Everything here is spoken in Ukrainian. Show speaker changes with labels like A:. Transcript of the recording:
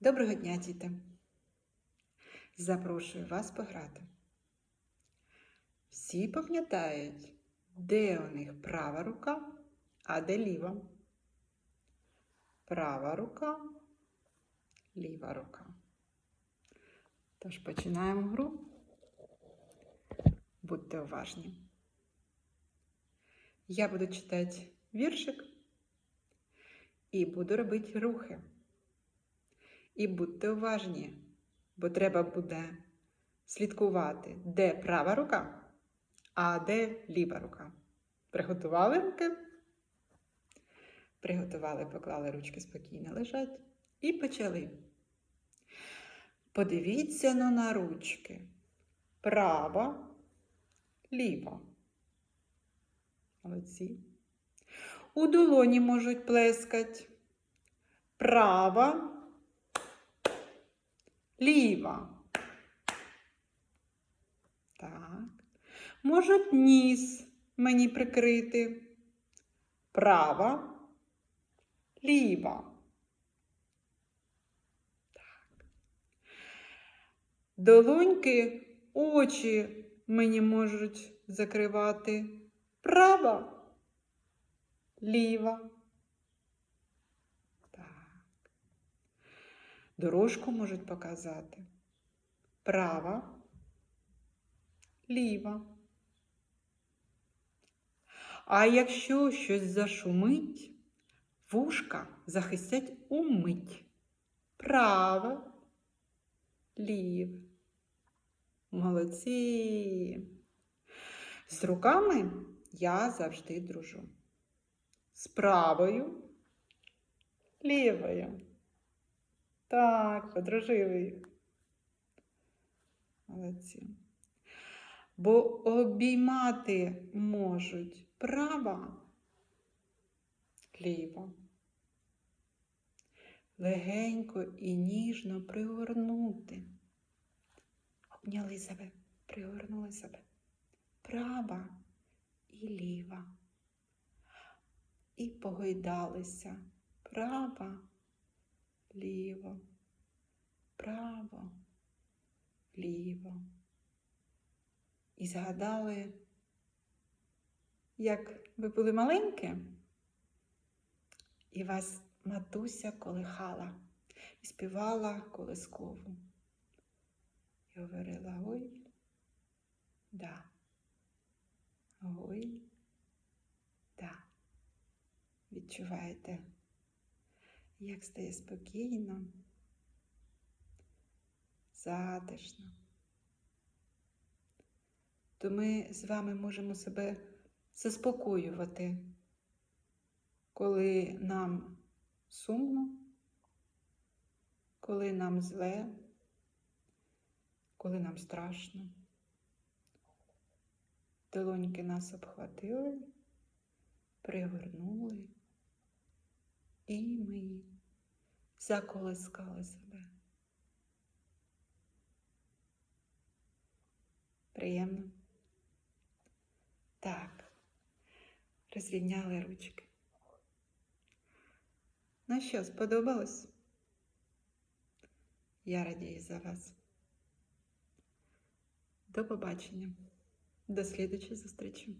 A: Доброго дня, діти! Запрошую вас пограти. Всі пам'ятають, де у них права рука, а де ліва. Права рука, ліва рука. Тож починаємо гру. Будьте уважні. Я буду читати віршик і буду робити рухи. І будьте уважні, бо треба буде слідкувати, де права рука, а де ліва рука. Приготували руки? Приготували, поклали ручки спокійно лежать і почали. Подивіться ну, на ручки. Права, ліва. Молодці. У долоні можуть плескать. Права, ліва. Так. Можуть ніс мені прикрити. Права, ліва. Так. Долоньки очі мені можуть закривати. Права, ліва. Так. Дорожку можуть показати. Права, ліва. А якщо щось зашумить, вушка захистять умить. Праве, ліве. Молодці. З руками я завжди дружу. З правою, лівою. Так, подружили їх. Молодці. Бо обіймати можуть права, ліва. Легенько і ніжно пригорнути. Обняли себе, пригорнули себе. Права і ліва. І погойдалися. Права, ліво, право, ліво. І згадали, як ви були маленькі, і вас матуся колихала і співала колискову. І говорила ой, да, ой, да. Відчуваєте, як стає спокійно, затишно то ми з вами можемо себе заспокоювати, коли нам сумно, коли нам зле, коли нам страшно. Долоньки нас обхватили, пригорнули, і ми заколискали себе. Приємно. Так, розвідняли ручки. Ну що, сподобалось? Я радію за вас. До побачення. До слідучої зустрічі.